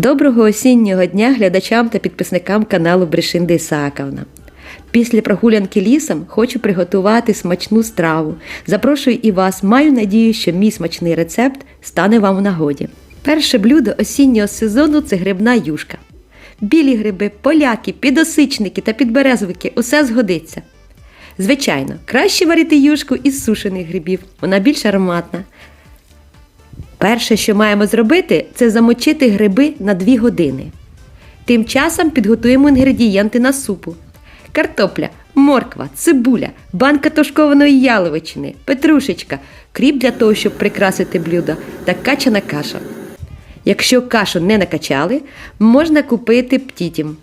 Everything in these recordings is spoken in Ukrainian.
Доброго осіннього дня глядачам та підписникам каналу Брешинда Ісааковна. Після прогулянки лісом хочу приготувати смачну страву. Запрошую і вас. Маю надію, що мій смачний рецепт стане вам у нагоді. Перше блюдо осіннього сезону це грибна юшка. Білі гриби, поляки, підосичники та підберезовики усе згодиться. Звичайно, краще варити юшку із сушених грибів, вона більш ароматна. Перше, що маємо зробити, це замочити гриби на 2 години. Тим часом підготуємо інгредієнти на супу: картопля, морква, цибуля, банка тушкованої яловичини, петрушечка, кріп для того, щоб прикрасити блюдо, та качана каша. Якщо кашу не накачали, можна купити птітім.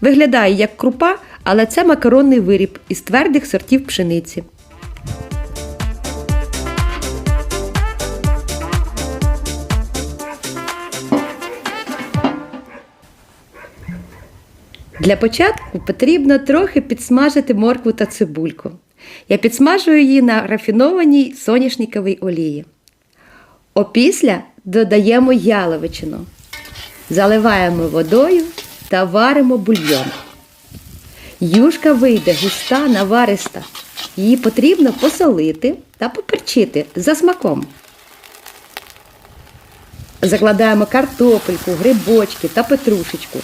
Виглядає як крупа, але це макаронний виріб із твердих сортів пшениці. Для початку потрібно трохи підсмажити моркву та цибульку. Я підсмажую її на рафінованій соняшниковій олії. Опісля додаємо яловичину, заливаємо водою та варимо бульйон. Юшка вийде густа, навариста. Її потрібно посолити та поперчити за смаком. Закладаємо картопельку, грибочки та петрушечку.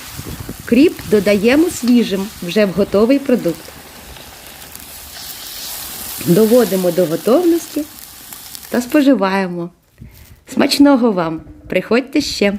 Кріп додаємо свіжим вже в готовий продукт. Доводимо до готовності та споживаємо. Смачного вам! Приходьте ще!